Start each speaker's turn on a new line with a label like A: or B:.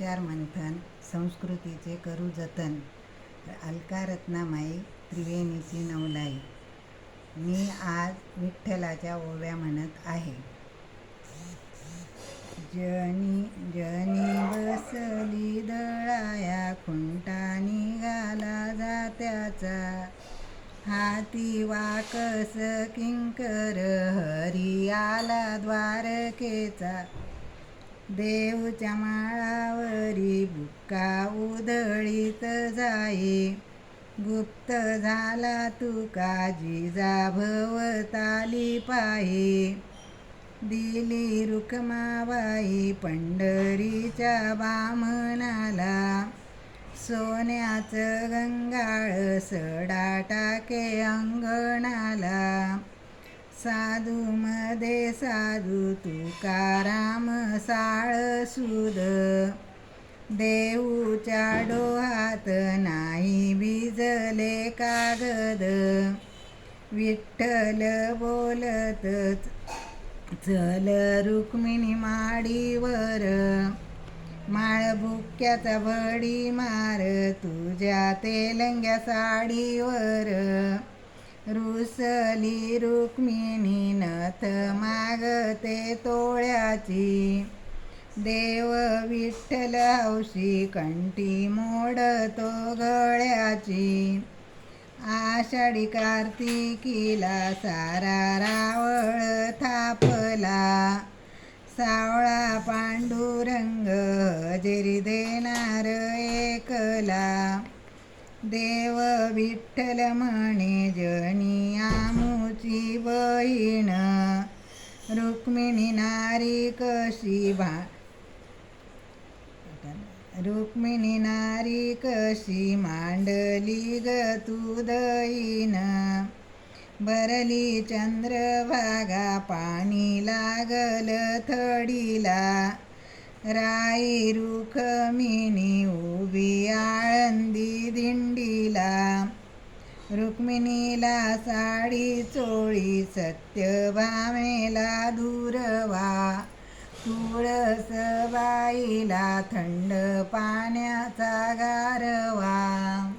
A: विचार मंथन संस्कृतीचे करू जतन. अलका रत्नामाई त्रिवेणीची नवलाई. मी आज विठ्ठलाच्या ओव्या म्हणत आहे. जनी जनी बसली दळाया खुंटा निघाला जात्याचा. हाती वाकस किंकर हरी आला द्वारकेचा. देवच्या माळावरी बुक्का उधळीत जाई गुप्त झाला तू जिजा भवताली पाही. दिली रुक्माबाई पंढरीच्या बामणाला. सोन्याचं गंगाळ सडा टाके अंगणा साधूमध्ये साधू तुकाराम साळ सुद. देऊच्या डोहात नाही भिजले कागद. विठ्ठल बोलत चल रुक्मिणी माडीवर. माळबुक्याचा भडी मार तुझ्या तेलंग्या साडीवर. रुसली रुक्मिणी नथ मागते तोळ्याची. देव विठ्ठल हौशी कंठी मोडतो गळ्याची. आषाढी कार्तिकीला सारा रावळ थापला. सावळा पांडुरंग हजेरी देणार एकला. देव विठ्ठल म्हणे जनी आमुची बहीण. रुक्मिणी नारी कशी भा रुक्मिणी नारी कशी मांडली ग तू दईन बरली चंद्रभागा पाणी लागल थडीला. राई रुखमिणी उभी आळंदी दिंडीला. रुक्मिणीला साडी चोळी सत्यभामेला दूरवा. तुळस बाईला थंड पाण्याचा गारवा.